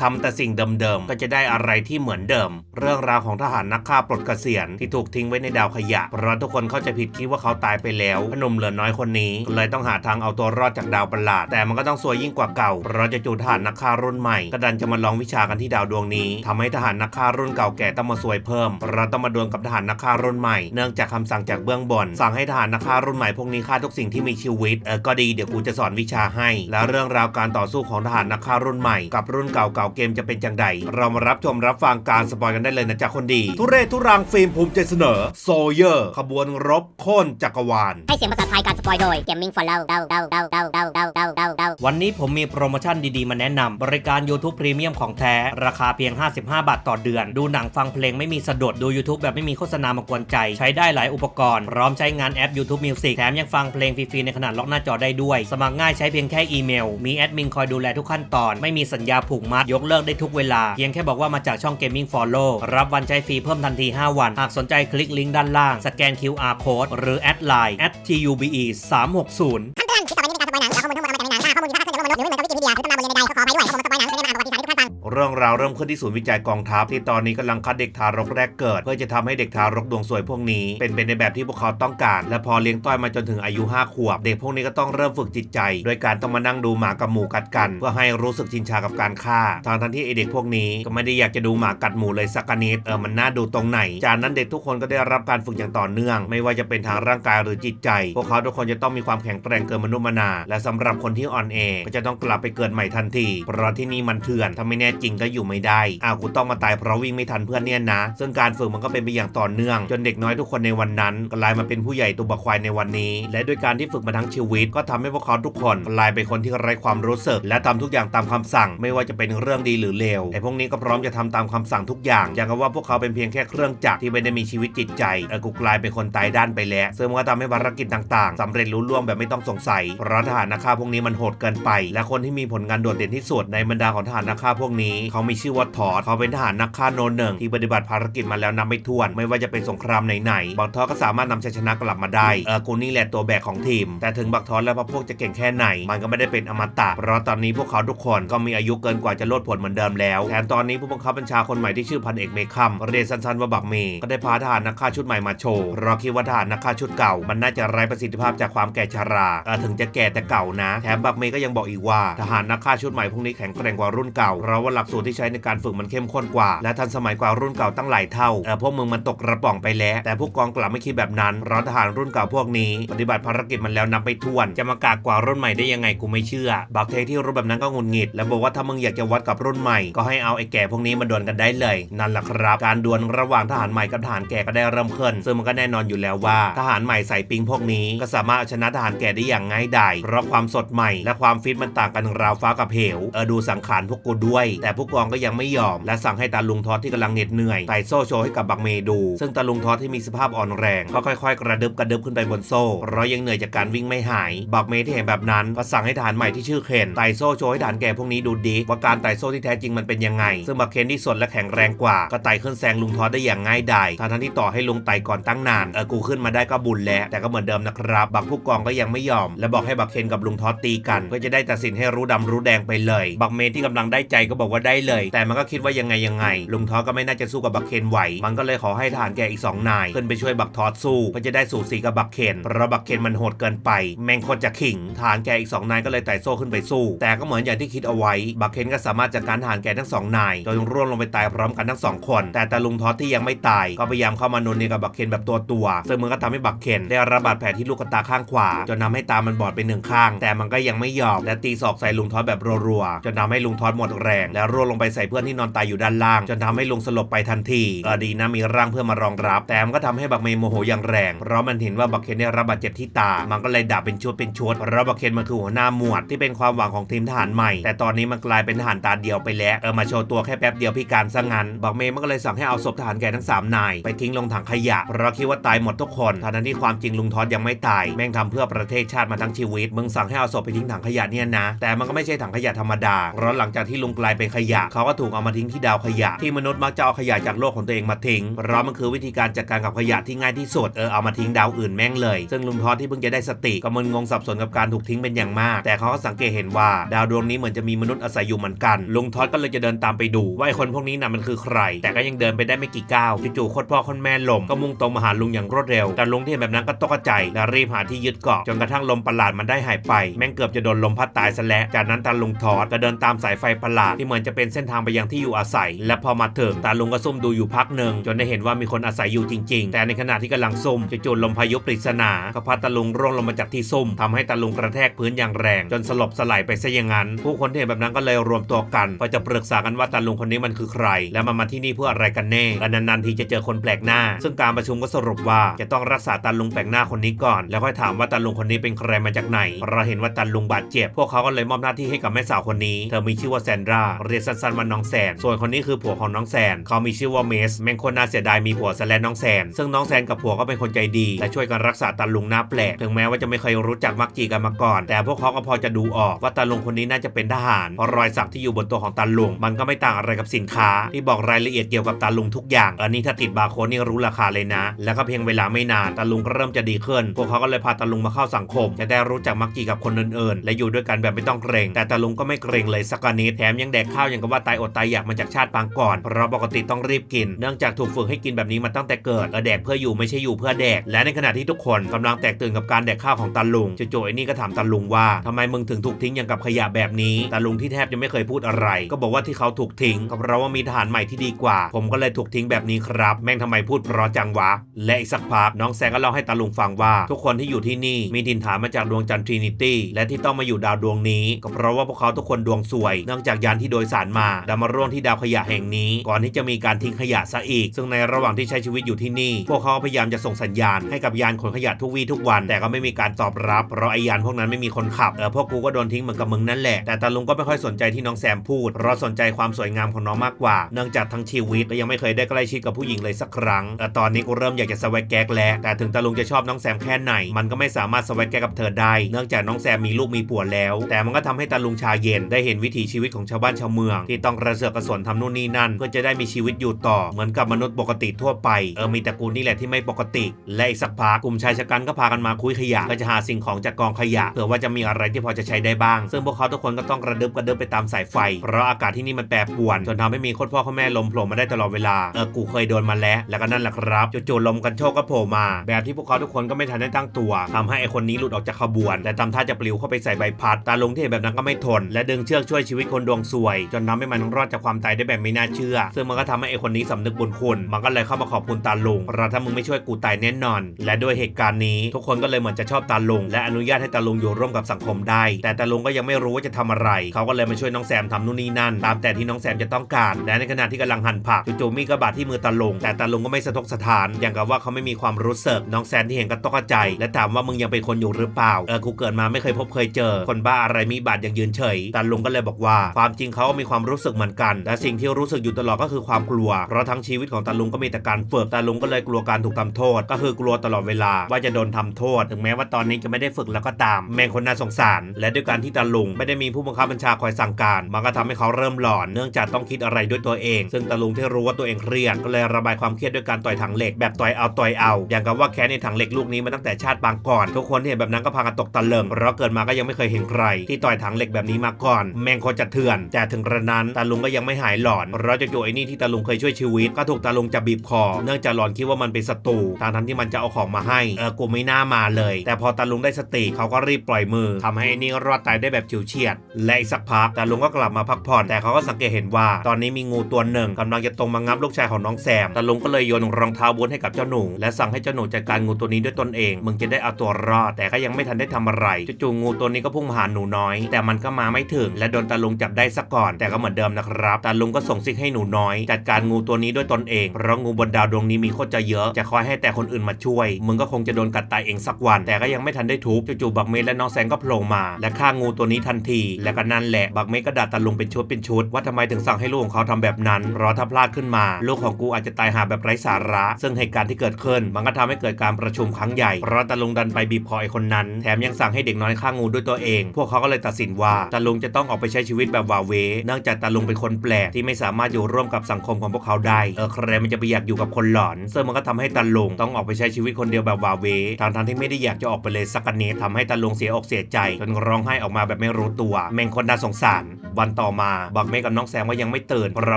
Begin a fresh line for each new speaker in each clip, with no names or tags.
ทำแต่สิ่งเดิมๆ ก็จะได้อะไรที่เหมือนเดิม เรื่องราวของทหารนักฆ่าปลดเกษียณที่ถูกทิ้งไว้ในดาวขยะ เพราะทุกคนเข้าใจผิดคิดว่าเขาตายไปแล้วหนุ่มเหลือน้อยคนนี้เลยต้องหาทางเอาตัวรอดจากดาวประหลาด แต่มันก็ต้องซวยยิ่งกว่าเก่า เพราะจะจูทหารนักฆ่ารุ่นใหม่ก็ดันจะมาลองวิชากันที่ดาวดวงนี้ทำให้ทหารนักฆ่ารุ่นเก่าแก่ต้องมาซวยเพิ่ม เราต้องมาดวลกับทหารนักฆ่ารุ่นใหม่ เนื่องจากคำสั่งจากเบื้องบน สั่งให้ทหารนักฆ่ารุ่นใหม่พวกนี้ฆ่าทุกสิ่งที่มีชีวิต เออ ก็ดี เดี๋ยวกูจะสอนวิชาให้ แล้วเรื่องราวการต่อสู้ของทหารนักฆ่ารุ่นใหม่กับรุ่นเก่าเก่าเกมจะเป็นจังใด เรามารับชมรับฟังการสปอยกันได้เลยนะจ๊ะคนดี ทุเรศทุรังฟิล์มภูมิใจเสนอ โซเยอร์ ขบวนรบโค่นจักรวาล
ให้เสียงภาษาไทยการสปอยโดย Gaming for Love เดาเดาเดาเดาเดาเดาเดาเดาเดา
วันนี้ผมมีโปรโมชั่นดีๆ มาแนะนำบริการ YouTube Premium ของแท้ ราคาเพียง 55 บาทต่อเดือน ดูหนังฟังเพลงไม่มีสะดุดดู YouTube แบบไม่มีโฆษณามากวนใจ ใช้ได้หลายอุปกรณ์พร้อมใช้งานแอป YouTube Music แถมยังฟังเพลงฟรีๆในขนาดล็อกหน้าจอได้ด้วย สมัครง่ายใช้เพียงแค่อีเมล มีแอดมินคอยดูแลทุกขั้นตอน ไม่มีสัญญาผูกมัดยกเลิกได้ทุกเวลา เพียงแค่บอกว่ามาจากช่อง Gaming Follow รับวันใช้ฟรีเพิ่มทันที 5 วัน หากสนใจคลิกลิงก์ด้านล่าง สแกน QR Code หรือแอดไลน์ @tube 360
คำเตือนคลิปต่อไปนี้เป็นการสปอยหนังและข้อมูลทั้งหมดมาจากในหนังข้อมูลที่ เคลื่อนไหวมนุษย์หรือไม่เหมือนกับวิกิพีเดียหรือตำราบริเวณใดๆก็ขออภัยด้วยข้อมูลสปอยหนังเป็นในนามประวัติศาสตร์ที่ทุกท่านฟัง
เรื่องราวเริ่มขึ้นที่ศูนย์วิจัยกองทัพที่ตอนนี้กำลังคัดเด็กทารกแรกเกิด เพื่อจะทำให้เด็กทารกดวงสวยพวกนี้ เป็นไปในแบบที่พวกเขาต้องการ และพอเลี้ยงต้อยมาจนถึงอายุ 5 ขวบ เด็กพวกนี้ก็ต้องเริ่มฝึกจิตใจ โดยการต้องมานั่งดูหมากับหมูกัดกัน เพื่อให้รู้สึกชินชากับการฆ่าทางทันที่ไอเด็กพวกนี้ก็ไม่ได้อยากจะดูหมากัดหมูเลยสักนิดเออมันน่าดูตรงไหน จากนั้นเด็กทุกคนก็ได้รับการฝึกอย่างต่อเนื่อง ไม่ว่าจะเป็นทางร่างกายหรือจิตใจ พวกเขาทุกคนจะต้องมีความแข็งแกร่งเกินมนุษย์มนา และสำหรับคนที่อ่อนแอก็จะต้องกลับไปเกิดใหม่ทันที เพราะที่นี่มันเถื่อนถ้าไม่แน่จริงก็อยู่ไม่ได้อ้าวกูต้องมาตายเพราะวิ่งไม่ทันเพื่อนเนี่ยนะ ซึ่งการฝึกมันก็เป็นไปอย่างต่อเนื่อง จนเด็กน้อยทุกคนในวันนั้นกลายมาเป็นผู้ใหญ่ตัวบักควายในวันนี้ และด้วยการที่ฝึกมาทั้งชีวิต ก็ทำให้พวกเขาทุกคนกลายเป็นคนที่ไร้ความรู้สึก และทำทุกอย่างตามคำสั่ง ไม่ว่าจะเป็นเรื่องดีหรือเลวไอ้พวกนี้ก็พร้อมจะทำตามคำสั่งทุกอย่าง อย่างกับว่าพวกเขาเป็นเพียงแค่เครื่องจักรที่ไม่ได้มีชีวิตจิตใจเออกูกลายเป็นคนตายด้านไปแล้วซึ่งมันก็ทำให้ภารกิจต่างๆสำเร็จลุล่วงแบบไม่ต้องสงสัยเพราะทหารนักฆ่าพวกนี้มันโหดเกินไปและคนที่มีผลงานโดดเด่นที่สุดในบรรดาของทหารนักฆ่าพวกนี้ เขามีชื่อว่าทอดเขาเป็นทหารนักฆ่าโนนหนึ่งที่ปฏิบัติภารกิจมาแล้วนับไม่ถ้วน ไม่ว่าจะเป็นสงครามไหนๆบักทอดก็สามารถนำชัยชนะกลับมาได้เออกูนี่แหละตัวแบกของทีม แต่ถึงบักทอดและพวกพวกจะเก่งแค่ไหน มันก็ไม่ได้เป็นอมตะเพราะตอนนี้พวกเขาทุกคนก็มีอายุเกินกว่าจะลดผลเหมือนเดิมแล้วแถมตอนนี้ผู้บังคับบัญชาคนใหม่ที่ชื่อพันเอกเมคัมเรียกสั้นๆว่าบักเมก็ได้พาทหารนักฆ่าชุดใหม่มาโชว์เราคิดว่าทหารนักฆ่าชุดเก่า มันน่าจะไร้ประสิทธิภาพจากความแก่ชราเออถึงจะแก่แต่เก่านะแถมบักเมก็ยังบอกอีกว่าทหารนักฆ่าชุดใหม่พวกนี้แข็งแกร่งกว่ารุ่นเก่าเราว่าหลักสูตรที่ใช้ในการฝึกมันเข้มข้นกว่า และทันสมัยกว่ารุ่นเก่าตั้งหลายเท่าเออพวกมึงมันตกกระป๋องไปแล้ว แต่พวกกองกลับไม่คิดแบบนั้นเพราะทหารรุ่นเก่าพวกนี้ ปฏิบัติภารกิจมันแล้วนับไปถ้วนจะมากากกว่ารุ่นใหม่ได้ยังไงกูไม่เชื่อบักเทที่รู้แบบนั้นก็งุนงิด แล้วบอกว่าถ้ามึงอยากจะวัดกับรุ่นใหม่ก็ให้เอาไอ้แก่พวกนี้มาดวลกันได้เลย นั่นแหละครับ การดวลระหว่างทหารใหม่กับทหารแก่ก็ได้เริ่มขึ้นซึ่งมันก็แน่นอนอยู่แล้วว่า ทหารใหม่ใส่ปิงพวกนี้ ก็สามารถเอาชนะทหารแก่ได้อย่างง่ายดายเพราะความสดใหม่และความฟิตมันต่างกันราวฟ้ากับเหว เออดูสังขารพวกกูด้วย แต่ผู้กองก็ยังไม่ยอม และสั่งให้ตาลุงทอดที่กำลังเหน็ดเหนื่อยไต่โซ่โชว์ให้กับบักเมดู ซึ่งตาลุงทอดที่มีสภาพอ่อนแรงก็ค่อยๆ กระดึบกระดึบขึ้นไปบนโซ่เพราะยังเหนื่อยจากการวิ่งไม่หาย บักเมที่เห็นแบบนั้นก็สั่งให้ทหารใหม่ที่ชื่อเคนไต่โซ่โชว์ให้ทหารแก่พวกนี้ดูดีว่าการไต่โซ่ที่แท้จริงมันเป็นยังไง ซึ่งบักเคนที่สดและแข็งแรงกว่าก็ไต่ขึ้นแซงลุงทอดได้อย่างง่ายดายทั้งที่ต่อให้ลุงไต่ก่อนตั้งนานเออกูขึ้นมาได้ก็บุญแล้วแต่ก็เหมือนเดิมนะครับบักผู้กองก็ยังไม่ยอม และบอกให้บักเคนกับลุงทอดตีกันเพื่อจะได้ตัดสินให้รู้ดำรู้แดงไปเลย บักเมที่กำลังได้ใจก็บอกว่าได้เลย แต่มันก็คิดว่ายังไงยังไง ลุงทอก็ไม่น่าจะสู้กับบักเคนไหว มันก็เลยขอให้ทหารแกอีกสองนาย ขึ้นไปช่วยบักทอดสู้เพื่อจะได้สูสีกับบักเคนเพราะบักเคนมันโหดเกินไป แมงคตรจะขิงทหารแกอีกสองนายก็เลยไต่โซ่ขึ้นไปสู้ แต่ก็เหมือนอย่างที่คิดเอาไว้ บักเคนก็สามารถจัดการทหารแกทั้งสองนายจนร่วงลงไปตายพร้อมกันทั้งสองคน แต่ตาลุงทอดที่ยังไม่ตายก็พยายามเข้ามาโนนเนกับบักเคนแบบตัวตัวซึ่งมันก็ทำให้บักเคนได้รับบาดแผลที่ลูกตาข้างขวาจนทำให้ตามันบอดไปหนึ่งข้าง แต่มันก็ยังไม่ยอมและตีศอกใส่ลุงทอดแบบรัวๆจนทำให้ลุงทอดหมดแรง และร่วงลงไปใส่เพื่อนที่นอนตายอยู่ด้านล่าง จนทำให้ลุงสลบไปทันทีก็ดีนะมีร่างเพื่อนมารองรับ แต่มันก็ทำให้บักเมย์โมโหอย่างแรง เพราะมันเห็นว่าบักเคนได้รับบาดเจ็บที่ตา มันก็เลยด่าเป็นชุดเป็นชุดเพราะบักเคนมันคือหัวหน้าหมวดที่เป็นความหวังของทีมทหารใหม่ แต่ตอนนี้มันกลายเป็นทหารตาเดียวไปแล้วเออมาโชว์ตัวแค่แป๊บเดียวพิการซะงั้นบักเมย์มันก็เลยสั่งให้เอาศพทหารแก่ทั้งสามนายไปทิ้งลงถังขยะเพราะคิดว่าตายหมดทุกคนทั้งที่ความจริงลุงทอดยังไม่ตายแม่งทำเพื่อประเทศชาติมาทั้งชีวิตมึงสั่งให้เอาศพไปทิ้งถังขยะเนี่ยนะ แต่มันก็ไม่ใช่ถังขยะธรรมดาเพราะหลังจากที่ลุงกลายเป็นขยะเขาก็ถูกเอามาทิ้งที่ดาวขยะ ที่มนุษย์มักจะเอาขยะจากโลกของตัวเองมาทิ้งเพราะมันคือวิธีการจัดการกับขยะที่ง่ายที่สุดเออเอามาทิ้งดาวอื่นแม่งเลย ซึ่งลุงทอดที่เพิ่งจะได้สติก็มึนงงสับสนกับการถูกทิ้งเป็นอย่างมาก แต่เขาก็สังเกตเห็นว่าดาวดวงนี้เหมือนจะมีมนุษย์อาศัยอยู่เหมือนกัน ลุงทอดก็เลยจะเดินตามไปดูว่าไอคนพวกนี้น่ะมันคือใคร แต่ก็ยังเดินไปได้ไม่กี่ก้าวจู่ๆโคตรพ่อโคนแม่ลมก็มุ่งตรงมาหาลุงอย่างรวดเร็ว แต่ลุงที่เห็นแบบนั้นก็ตกใจและรีบหาที่ยึดเกาะจนกระทั่งลมประหลาดมันได้หายไป แม่งเกือบจะโดนลมพัดตายซะแล้วจากนั้นตาลุงทอดก็เดินตามสายไฟประหลาดที่เหมือนจะเป็นเส้นทางไปยังที่อยู่อาศัย และพอมาถึงตาลุงก็ซุ่มดูอยู่พักหนึ่งจนได้เห็นว่ามีคนอาศัยอยู่จริง ๆ แต่ในขณะที่กำลังซุ่มจู่ๆลมพายุปริศนาก็พัดตาลุงร่วงลงมาจากที่ซุ่มทำให้ตาลุงกระแทกพื้นอย่างแรง จนสลบสลายไปซะอย่างนั้น ผู้คนที่เห็นแบบนั้นก็เลยรวมตัวกันเพื่อจะปรึกษากันว่าตาลุงคนนี้มันคือใคร และมันมาที่นี่เพื่ออะไรกันแน่และนานๆทีจะเจอคนแปลกหน้า ซึ่งการประชุมก็สรุปว่าจะต้องรักษาตาลุงแปลกหน้าคนนี้ก่อน แล้วค่อยถามว่าตาลุงคนนี้เป็นใครมาจากไหนเราเห็นว่าตาลุงบาดเจ็บพวกเขาก็เลยมอบหน้าที่ให้กับแม่สาวคนนี้ เธอมีชื่อว่าแซนดราเรียกสั้นๆว่าน้องแซน ส่วนคนนี้คือผัวของน้องแซน เขามีชื่อว่าเมสแม่งคนน่าเสียดายมีผัวซะแล้วน้องแซน ซึ่งน้องแซนกับผัวก็เป็นคนใจดี และช่วยกันรักษาตาลุงหน้าแปลก ถึงแม้ว่าจะไม่เคยรู้จักมักจีกันมาก่อน แต่พวกเขาก็พอจะดูออกว่าตาลุงคนนี้น่าจะเป็นทหาร เพราะรอยสักที่อยู่บนตัวของตาลุงมันก็ไม่ต่างอะไรกับสินค้า ที่บอกรายละเอียดเกี่ยวกับตาลุงทุกอย่าง อันนี้ถ้าติดบาร์โค้ดนี่รู้ราคาเลยนะ แล้วก็เพียงเวลาไม่นานตาลุงก็เริ่มจะดีขึ้น พวกเขาก็เลยพาตาลุงมาเข้าสังคม จะได้รู้จักมักจีกับคนอื่นๆ และอยู่ด้วยกันแบบไม่ต้องเกรง แต่ตาลุงก็ไม่เกรงเลยสักนิดแถมยังแดกข้าวอย่างกับว่าตายอดตายอยากมาจากชาติปางก่อน เพราะปกติต้องรีบกิน เนื่องจากถูกฝึกให้กินแบบนี้มาตั้งแต่เกิดเออแดกเพื่ออยู่ไม่ใช่อยู่เพื่อแดก และในขณะที่ทุกคนกำลังแตกตื่นกับการแดกข้าวของตาลุงจู่ๆไอ้นี่ก็ถามตาลุงว่าทำไมมึงถึงถูกทิ้งอย่างกับขยะแบบนี้ตาลุงที่แทบจะไม่เคยพูดอะไร ก็บอกว่าที่เขาถูกทิ้งก็เพราะว่ามีทหารใหม่ที่ดีกว่า ผมก็เลยถูกทิ้งแบบนี้ครับ แม่งทำไมพูดเพราะจังวะ และอีกสักพักน้องแซงก็เล่าให้ตาลุงฟังว่า ทุกคนที่อยู่ที่นี่มีดินฐานมาจากดวงจันทร์ทรินิตี้และที่ต้องมาอยู่ดาวดวงนี้ ก็เพราะว่าพวกเขาทุกคนดวงสวย เนื่องจากยานที่โดยสารมาดันมาร่วงที่ดาวขยะแห่งนี้ ก่อนที่จะมีการทิ้งขยะซะอีก ซึ่งในระหว่างที่ใช้ชีวิตอยู่ที่นี่ พวกเขาพยายามจะส่งสัญญาณให้กับยานขนขยะทุกวี่ทุกวัน แต่ก็ไม่มีการตอบรับ เพราะไอยานพวกนั้นไม่มีคนขับ เออพวกกูก็โดนทิ้งเหมือนกับมึงนั่นแหละ แต่ตาลุงก็ไม่ค่อยสนใจที่น้องแซมพูด เพราะสนใจความสวยงามของน้องมากกว่า เนื่องจากทั้งชีวิตก็ยังไม่เคยได้ใกล้ชิดกับผู้หญิงเลยสักครั้งแต่ตอนนี้กูเริ่มอยากจะสวักแก๊กแล้ว แต่ถึงตาลุงจะชอบน้องแซมแค่ไหน มันก็ไม่สามารถสวักแก๊กกับเธอได้ เนื่องจากน้องแซมมีลูกมีผัวแล้วแต่มันก็ทำให้ตาลุงชาเย็นได้เห็นวิถีชีวิตของชาวบ้านชาวเมือง ที่ต้องกระเสือกกระสนทำนู่นนี่นั่นเพื่อจะได้มีชีวิตอยู่ต่อเหมือนกับมนุษย์ปกติทั่วไปเออมีแต่กูลนี่แหละที่ไม่ปกติ และอีกสักพักกลุ่มชายชะกันก็พากันมาคุยขยะก็จะหาสิ่งของจากกองขยะเผื่อว่าจะมีอะไรที่พอจะใช้ได้บ้าง ซึ่งพวกเขาทุกคนก็ต้องกระดึบกระดึบไปตามสายไฟ เพราะอากาศที่นี่มันแปรปรวนจนทำให้มีโคตรพ่อโคตรแม่ลมโผล่มาได้ตลอดเวลาเออกูเคยโดนมาแล้วแล้วก็นั่นแหละครับจู่ๆลมกันโชกก็โผล่มา แบบที่พวกเขาทุกคนก็ไม่ทันได้ตั้งตัวทำให้ไอคนนี้หลุดออกจากขบวน และทำท่าจะปลิวเข้าไปใส่ใบพัดตาลุงที่เห็นแบบนั้นก็ไม่ทน และดึงเชือกช่วยชีวิตคนดวงซวย จนทำให้มันรอดจากความตายได้แบบไม่น่าเชื่อ ซึ่งมันก็ทำให้ไอคนนี้สำนึกบุญคุณมันก็เลยเข้ามาขอบคุณตาลุงเพราะถ้ามึงไม่ช่วยกูตายแน่นอน และด้วยเหตุการณ์นี้ ทุกคนก็เลยเหมือนจะชอบตาลุงและอนุญาตให้ตาลุงอยู่ร่วมกับสังคมได้ แต่ตาลุงก็ยังไม่รู้ว่าจะทำอะไร เขาก็เลยมาช่วยน้องแซมทำนู่นนี่นั่น ตามแต่ที่น้องแซมจะต้องการ และในขณะที่กำลังหั่นผักจู่ๆมีดก็บาดที่มือตาลุงแต่ตาลุงก็ไม่สะทกสถาน อย่างกับว่าเขาไม่มีความรู้สึกน้องแซมที่เห็นก็ตกใจ และถามว่ามึงยังเป็นคนอยู่หรือเปล่าเออกูเกิดมาไม่เคยพบเคยเจอคนบ้าอะไรมีบาดยังยืนเฉยตาลุงก็เลยบอกว่า ความจริงเขาก็มีความรู้สึกเหมือนกันและสิ่งที่รู้สึกอยู่ตลอดก็คือความกลัว เพราะทั้งชีวิตของตาลุงก็มีแต่การฝึกตาลุงก็เลยกลัวการถูกทำโทษ ก็คือกลัวตลอดเวลาว่าจะโดนทำโทษ ถึงแม้ว่าตอนนี้จะไม่ได้ฝึกแล้วก็ตาม แม่งคนน่าสงสาร และด้วยการที่ตาลุงไม่ได้มีผู้บังคับบัญชาคอยสั่งการ มันก็ทำให้เขาเริ่มหลอน เนื่องจากต้องคิดอะไรด้วยตัวเอง ซึ่งตาลุงที่รู้ว่าตัวเองเครียดก็เลยระบายความเครียดด้วยการต่อยถังเหล็กแบบต่อยเอาต่อยเอา อย่างกับว่าแค้นในถังเหล็กลูกนี้มาตั้งแต่ชาติปางก่อน ทุกคนที่เห็นแบบนั้นก็พากันตกตะลึงเพราะเกิดมาก็ยังไม่เคยเห็นใรที่ต่อยถังเหล็กแบบนี้มาก่อน แม่งคตรจะเถื่อน แต่ถึงกระนั้นตาลุงก็ยังไม่หายหลอนเพราะจู่ๆไอ้นี่ที่ตาลุงเคยช่วยชีวิต ก็ถูกตาลุงจับบีบคอ เนื่องจากหลอนคิดว่ามันเป็นศัตรูทางทั้งที่มันจะเอาของมาให้ เออกูไม่น่ามาเลย แต่พอตาลุงได้สติเขาก็รีบปล่อยมือทำให้ไอ้นี่รอดตายได้แบบเฉิวเฉียด และอีกสักพักตาลุงก็กลับมาพักผ่อน แต่เขาก็สังเกตเห็นว่า ตอนนี้มีงูตัวหนึ่งกำลังจะตรงมางับลูกชายของน้องแซมตาลุงก็เลยโยนรองเท้าบูทให้กับเจ้าหนู และสั่งให้เจ้าหนูจัดการงูตัวนี้ด้วยตนเอง มึงจะได้เอาตัวรอด แต่ก็ยังไม่ทันได้ทำอะไรจู่ๆงูตัวนี้ก็พุ่งมาหาหนูน้อย แต่มันก็มาไม่ถึง และโดนตาลุงจับได้ซะก่อน แต่ก็เหมือนเดิมนะครับตาลุงก็ส่งซิกให้หนูน้อย จัดการงูตัวนี้ด้วยตนเองเพราะงูบนดาวดวงนี้มีโคตรจะเยอะจะคอยให้แต่คนอื่นมาช่วย มึงก็คงจะโดนกัดตายเองสักวัน แต่ก็ยังไม่ทันได้ทุบจู่ๆบักเมย์และน้องแซงก็โผล่มา และฆ่างูตัวนี้ทันที และก็นั่นแหละบักเมย์ก็ด่าตาลุงเป็นชุดเป็นชุดว่าทำไมถึงสั่งให้ลูกของเขาทำแบบนั้นเพราะถ้าพลาดขึ้นมาลูกของกูอาจจะตายหาแบบไร้สาระ ซึ่งเหตุการณ์ที่เกิดขึ้น มันก็ทำให้เกิดการประชุมครั้งใหญ่เพราะตาลุงดันไปบีบคอไอ้คนนั้น แถมยังสั่งให้เด็กน้อยฆ่างูด้วยตัวเองพวกเขาก็เลยตัดสินว่าตาลุงจะต้องออกไปใช้ชีวิตแบบวาเวเนื่องจากตาลุงเป็นคนแปลกที่ไม่สามารถอยู่ร่วมกับสังคมของพวกเขาได้เออใครมันจะไปอยากอยู่กับคนหลอนซึ่งมันก็ทำให้ตาลุงต้องออกไปใช้ชีวิตคนเดียวแบบวาเวทางทางที่ไม่ได้อยากจะออกไปเลยสักนิดทำให้ตาลุงเสียอกเสียใจจนร้องไห้ออกมาแบบไม่รู้ตัว แม่งคนน่าสงสาร วันต่อมาบักเมฆกับน้องแซมก็ยังไม่ตื่นเพรา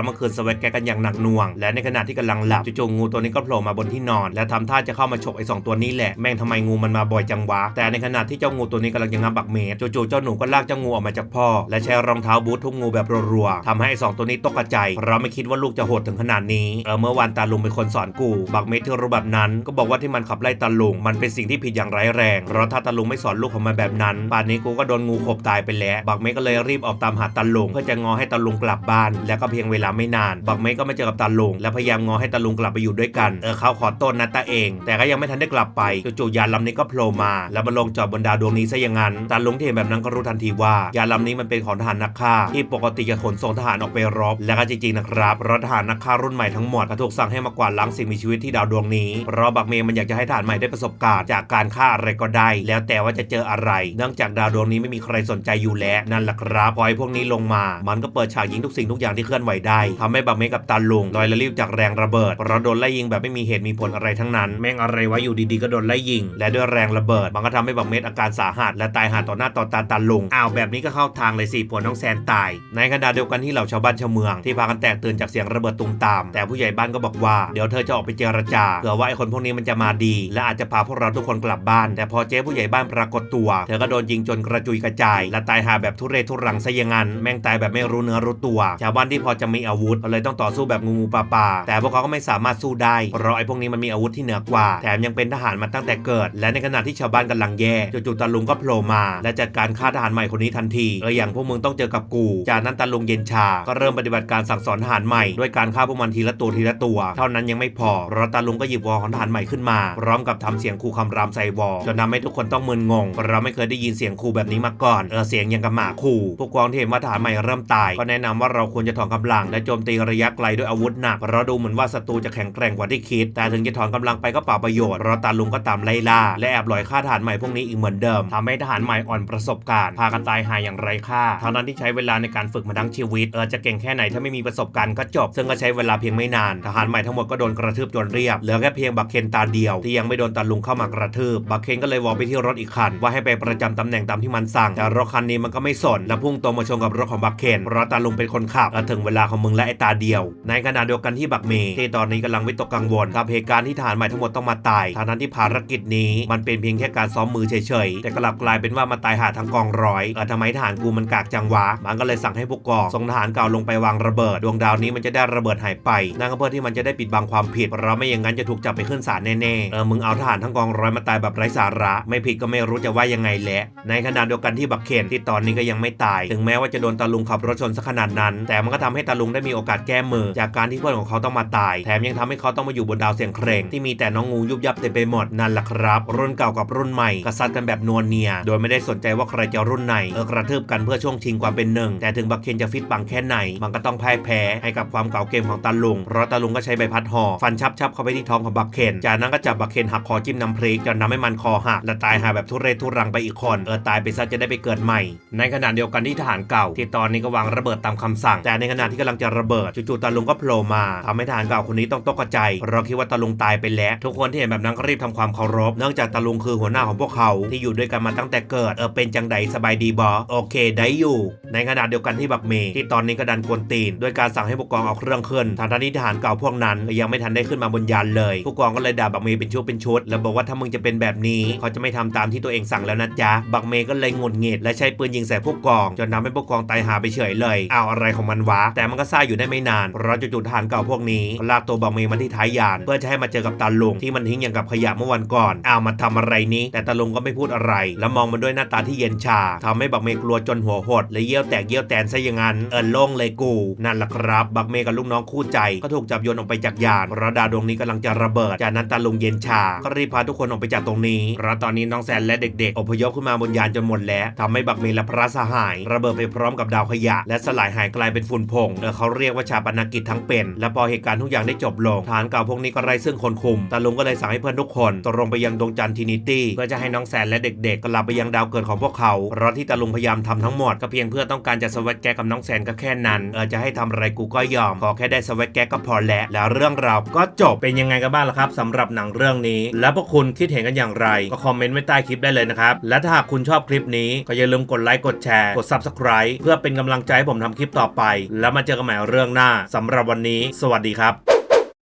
ะเมื่อคืนสวีทแกกันอย่างหนักหน่วง และในขณะที่กำลังหลับจู่ๆงูตัวนี้ก็โผล่มาบนที่นอน และทำท่าจะเข้ามาฉกไอ้สองตัวนี้แหละแม่งทำไมงูมันมาบ่อยจังวะแต่ในขณะที่เจ้างูตัวนี้กำลังจะงับบักเมฆจู่ๆเจ้าหนูก็ลากเจ้างูออกมาจากพ่อ และใช้รองเท้าบูททุบงูแบบรัวๆทำให้ไอ้สองตัวนี้ตกใจเพราะไม่คิดว่าลูกจะโหดถึงขนาดนี้เออเมื่อวานตาลุงเป็นคนสอนกูบักเมฆที่รู้แบบนั้นก็บอกว่าที่มันขับไล่ตาลุงมันเป็นสิ่งที่ผิดอย่างร้ายแรงเพราะถ้าตาลุงไม่สอนลูกของมันแบบนั้นป่านนี้กูก็โดนงูขบตายไปแล้วบักเมฆก็เลยรีบออกตามหาตาลุงเพื่อจะงอให้ตาลุงกลับบ้าน แล้วก็เพียงเวลาไม่นานบักเมฆก็มาเจอกับตาลุงและพยายามงอให้ตาลุงกลับไปอยู่ด้วยกันเออเขาขอต้นนะตาเอง แต่ก็ยังไม่ทันได้กลับไปจู่ๆยานลำนี้ก็โผล่มา แล้วมาลงจอดบนดาวดวงนี้ซะอย่างนั้นตาลุงที่เห็นแบบนั้นก็รู้ทันทีว่ายานลำนี้มันเป็นของทหารนักฆ่า ที่ปกติจะขนส่งทหารออกไปรบ และก็จริงๆนะครับรถทหารนักฆ่ารุ่นใหม่ทั้งหมดก็ถูกสั่งให้มากวาดล้างสิ่งมีชีวิตที่ดาวดวงนี้เพราะบักเมย์มันอยากจะให้ทหารใหม่ได้ประสบการณ์จากการฆ่าอะไรก็ได้ แล้วแต่ว่าจะเจออะไร เนื่องจากดาวดวงนี้ไม่มีใครสนใจอยู่แล้วนั่นแหละครับพอไอ้พวกนี้ลงมา มันก็เปิดฉากยิงทุกสิ่งทุกอย่างที่เคลื่อนไหวได้ทำให้บักเมย์กับตาลุงลอยละลิ้วจากแรงระเบิดเพราะโดนไล่ยิงแบบไม่มีเหตุมีผลอะไรทั้งนั้นแม่งอะไรวะอยู่ดีๆก็โดนไล่ยิง และด้วยแรงระเบิดมันก็ทำให้บักเมย์อาการสาหัสและตายหาต่อหน้าต่อตาตาลงอ้าวแบบนี้ก็เข้าทางเลยสิผลน้องแซนตาย ในขณะเดียวกันที่เหล่าชาวบ้านชาวเมืองที่พากันแตกตื่นจากเสียงระเบิดตุมตาม แต่ผู้ใหญ่บ้านก็บอกว่าเดี๋ยวเธอจะออกไปเจรจาเผื่อว่าไอ้คนพวกนี้มันจะมาดี และอาจจะพาพวกเราทุกคนกลับบ้าน แต่พอเจ๊ผู้ใหญ่บ้านปรากฏตัว เธอก็โดนยิงจนกระจุยกระจาย และตายหาแบบทุเรศทุรังซะอย่างนั้นแม่งตายแบบไม่รู้เนื้อรู้ตัว ชาวบ้านที่พอจะมีอาวุธก็เลยต้องต่อสู้แบบงูงูปลาปลาแต่พวกเขาก็ไม่สามารถสู้ได้เพราะไอ้พวกนี้มันมีอาวุธที่เหนือกว่า แถมยังเป็นทหารมาตั้งแต่เกิด และในขณะที่ชาวบ้านกำลังแย่จู่ๆตาลุงก็โผล่มา และจัดการฆ่าทหารใหม่คนนี้ทันทีเอออย่างพวกมึงต้องเจอกับกู จากนั้นตาลุงเย็นชา ก็เริ่มปฏิบัติการสั่งสอนทหารใหม่ด้วยการฆ่าพวกมันทีละตัวทีละตัว เท่านั้นยังไม่พอเพราะตาลุงก็หยิบวอลของทหารใหม่ขึ้นมา พร้อมกับทำเสียงคู่คำรามใส่วอลจนทำให้ทุกคนต้องมึนงงเพราะเราไม่เคยได้ยินเสียงคู่แบบนี้มาก่อนเออเสียงยังกับหมาคู่พวกกองที่เห็นว่าทหารใหม่เริ่มตายก็แนะนำว่าเราควรจะถอนกำลัง และโจมตีระยะไกลด้วยอาวุธหนักเราดูเหมือนว่าศัตรูจะแข็งแกร่งกว่าที่คิด แต่ถึงจะถอนกำลังไปก็เปล่าประโยชน์เพราะตาลุงก็ตามไล่ล่าและแอบลอยฆ่าทหารใหม่พวกนี้อีกเหมือนเดิมทำให้ทหารใหม่อ่อนประสบการณ์พากันตายหายอย่างไร้ค่าทั้งนั้นที่ใช้เวลาในการฝึกมาทั้งชีวิตเออจะเก่งแค่ไหนถ้าไม่มีประสบการณ์ก็จบ ซึ่งก็ใช้เวลาเพียงไม่นานทหารใหม่ทั้งหมดก็โดนกระทืบจนเรียบเหลือแค่เพียงบักเคนตาเดียวที่ยังไม่โดนตาลุงเข้ามากระทืบบักเคนก็เลยวอลไปที่รถอีกคัน ว่าให้ไปประจำตำแหน่งตามที่มันสั่งแต่รถคันนี้มันก็ไม่สนและพุ่งตรงมาชนกับรถของบักเคนเพราะตาลุงเป็นคนขับและถึงเวลาของมึงและไอตาเดียว ในขณะเดียวกันที่บักเมย์ที่ตอนนี้กำลังวิตกกังวลกับเหตุการณ์ที่ทหารใหม่ทั้งหมดต้องมาตายทางนั้นที่ภารกิจนี้มันเป็นเพียงแค่การซ้อมมือเฉยๆแต่กลับกลายเป็นว่ามาตายหาทั้งกองร้อยเออทำไมทหารกูมันกากจังวะมันก็เลยสั่งให้พวกกองส่งทหารเก่าลงไปวางระเบิด ดวงดาวนี้มันจะได้ระเบิดหายไปนั่นก็เพื่อที่มันจะได้ปิดบังความผิดเราไม่อย่างนั้นจะถูกจับไปขึ้นศาลแน่ๆเออมึงเอาทหารทั้งกองร้อยมาตายแบบไร้สาระ ไม่ผิดก็ไม่รู้จะว่ายังไงแหละในขณะเดียวกันที่บักเคนที่ตอนนี้ก็ยังไม่ตาย ถึงแม้ว่าจะโดนตาลุงขับรถชนสักขนาดนั้น แต่มันก็ทำให้ตาลุงได้มีโอกาสแก้มือ จากการที่เพื่อนของเขาต้องมาตาย แถมยังทำให้เขาต้องมาอยู่บนดาวเสียงเคร่งที่มีแต่น้องงูยุบยับเต็มไปหมดนั่นแหละครับ รุ่นเก่ากับรุ่นใหม่กษัตริย์กันแบบนวลเนีย โดยไม่ได้สนใจว่าใครจะรุ่นไหนเออกระทืบกันเพื่อช่วงชิงความเป็นหนึ่ง แต่ถึงบักเคนจะฟิตปังแค่ไหน มันก็ต้องพ่ายแพ้ให้กับความเก่าเกมของตาลุง เพราะตาลุงก็ใช้ใบพัดห่อฟันชับชับๆเข้าไปที่ท้องของบักเคนจากนั้นก็จับบักเคนหักคอจิ้มน้ำพริกจนทำให้มันคอหักและตายหาแบบทุเรศทุรังไปอีกคนเออตายไปซะจะได้ไปเกิดใหม่ ในขณะเดียวกันที่ทหารเก่า ที่ตอนนี้ก็วางระเบิดตามคำสั่ง แต่ในขณะที่กำลังจะระเบิดจู่ๆตาลุงก็โผล่มาทำให้ทหารเก่าคนนี้ต้องตกใจเพราะคิดว่าตาลุงตายไปแล้ว ทุกคนที่เห็นแบบนั้นก็รีบทำความเคารพเนื่องจากตาลุงคือหัวหน้าของพวกเขาที่อยู่ด้วยกันมาตั้งแต่เกิดเออเป็นจังใดสบายดีบอโอเค ได้อยู่ ในขณะเดียวกันที่บักเมย์ที่ตอนนี้ก็ดันกวนตีนด้วยการสั่งให้ผู้กองเอาเครื่องขึ้นทางทานที่ทหารเก่าพวกนั้นยังไม่ทันได้ขึ้นมาบนยานเลยผู้กองก็เลยด่าบักเมย์เป็นชุดเป็นชุด แล้วบอกว่าถ้ามึงจะเป็นแบบนี้เขาจะไม่ทำตามที่ตัวเองสั่งแล้วนะจ๊ะบักเมย์ก็เลยงุดหงิดและใช้ปืนยิงใส่ผู้กองจนทำให้ผู้กองตายหาไปเฉยเลยอ้าวอะไรของมันวะ แต่มันก็ซ่าอยู่ได้ไม่นานเพราะจู่ๆทหารเก่าพวกนี้ลากตัวบักเมย์มาที่ท้ายยาน เพื่อจะให้มาเจอกับตาลุงที่มันทิ้งอย่างกับขยะเมื่อวันก่อนอ้าวมาทำอะไรนี้ แต่ตาลุงก็ไม่พูดอะไร แล้วมองมันด้วยหน้าตาที่เย็นชาทำให้บักเมย์กลัวจนหัวหดและเยี่ยวแตกเยี่ยวแตนซะอย่างนั้น เออโล่งเลยกู นั่นแหละครับ บักเมย์กับลูกน้องคู่ใจ ก็ถูกจับโยนออกไปจากยานราะดาดวงนี้กำลังจะระเบิด จากนั้นตาลุงเย็นชา ก็รีบพาทุกคนออกไปจากตรงนี้เพราะตอนนี้น้องแซนและเด็กๆอพยพขึ้นมาบนยานจนหมดแล้วทำให้บักเมย์และพระสหาย ระเบิดไปพร้อมกับดาวขยะ และสลายหายกลายเป็นฝุ่นผงเออเขาเรียกว่าชาปนกิจทั้งเป็น และพอเหตุการณ์ทุกอย่างได้จบลงฐานเก่าพวกนี้ก็ไร้ซึ่งคนคุมตาลุงก็เลยสั่งให้เพื่อนทุกคนตรงไปยังดวงจันทร์ทินิตี้เพื่อจะให้น้องแซนและเด็กๆกลับไปยังดาวเกิดของพวกเขาเพราะที่ตาลุงพยายามทำทั้งหมดก็เพียงเพื่อต้องการจะสวัสดแกกกับน้องแซนก็แค่นั้นเออจะให้ทำอะไรกูก็ยอมขอแค่ได้สวักแกกก็พอแล้วแล้วเรื่องราวก็จบเป็นยังไงกันบ้างล่ะครับสำหรับหนังเรื่องนี้ แล้วพวกคุณคิดเห็นกันอย่างไร ก็คอมเมนต์ไว้ใต้คลิปได้เลยนะครับและถ้าหากคุณชอบคลิปนี้ก็อย่าลืมกดไลค์กดแชร์กด subscribe เพื่อเป็นกำลังใจให้ผมทำคลิปต่อไป แล้วมาเจอกันใหม่เรื่องหน้าสำหรับวันนี้ สวัสดีครับ